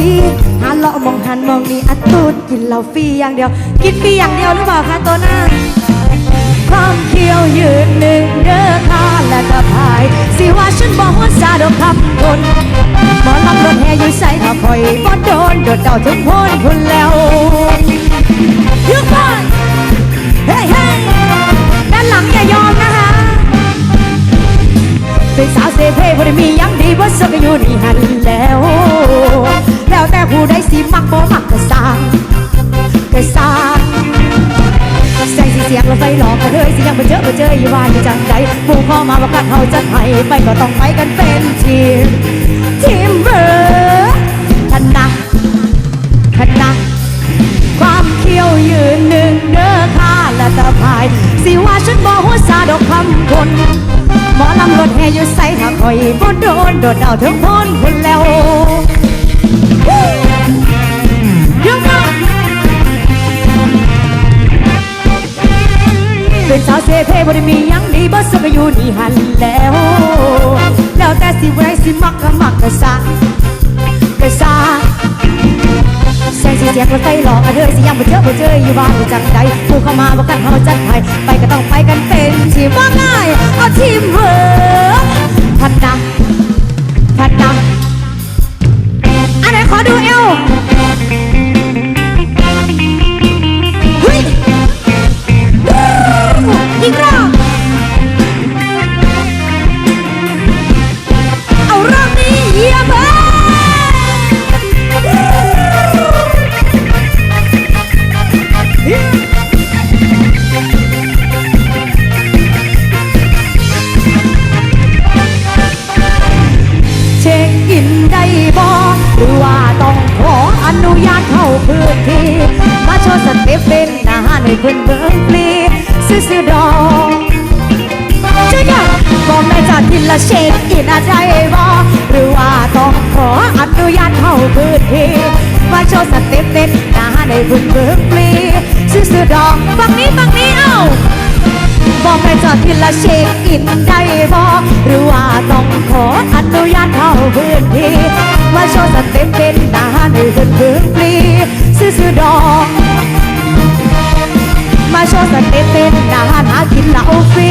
ดีหาเลาะมองหันมองนี่อัดตูดกินเหล้าฟรีอย่างเดียว กินฟรีอย่างเดียวหรือเปล่าคะตัวหน้าความเที่ยวยืนหนึ่งเด้อค่ะและกระพาย สิว่าฉันบอกว่าซาดอกคำคนหมอลำรถแห่อยู่ใส่ถ้าคอยบ่โดนโดดเดาถึงพ้นพุ่นแล้วยุกก่อนเฮ้ยเฮ้ยด้านหลังอย่ายอมนะคะเป็นสาวเซเพบ่ได้มียังดีบ่สักอยู่นี่หัน แต่ผู้ใดสิมักบ่มักก็สร้างก็สร้างแสงสีเสียงรถไฟหลอกกระเทยสิยังไปเจอไปเจออยู่ว่าอยู่จังใดผู้พ่อมาบอกกันเขาจะให้ไปก็ต้องไปกันเป็นทีมทีมเบอร์คณะคณะความเขี้ยวยืนหนึ่งเด้อค่ะและตะพายสิว่าฉันบอกหัวซาดอกคำคนหมอลำรถแห่อยู่ใส่ถ้าคอยบ่โดนโดดเอาถึงพ้นคนแล้ว เป็นสาวเซเพบ่ได้มียังดีบ่สกอยู่นี่หันแล้ว แล้วแต่สิไว้สิมักก็มักก็ซะก็ซะแสงสีเสียงรถไฟหลอกอะเธอสิยังบ่เจอบ่เจออยู่บ้านอยู่จังใดผู้เข้ามาบอกกันเฮาจัดให้ไปก็ต้องไปกันเป็นทีมว่าง่ายเอาทีมเวิร์พันนะพันนะอันไหนขอดูเอว ได้บ่หรือว่าต้องขออนุญาตเข้าพื้นที่มาโชว์สเต็ปเป็นหน้าในเพื่อนเบิ่งปลีซื้อซื้อดอกเจ้าอยากบอกแม่จากทินละเช็คอินอะไรบ่หรือว่าต้องขออนุญาตเข้าพื้นที่มาโชว์สเต็ปเป็นหน้าในเพื่อนเบิ่งปลีซื้อซื้อดอกฝั่งนี้ฝั่งนี้เอ้าบอกไปจอดทีละเช็คอินได้บอกหรือว่าต้องขออนุญาตเข้า พื้นที่มาโชว์สเต็ปเป็นหน้าในพื้นพื้นปลีซื้อซื้อดอก มาโชว์สเต็ปเป็นหน้าหากินเหล้าฟรี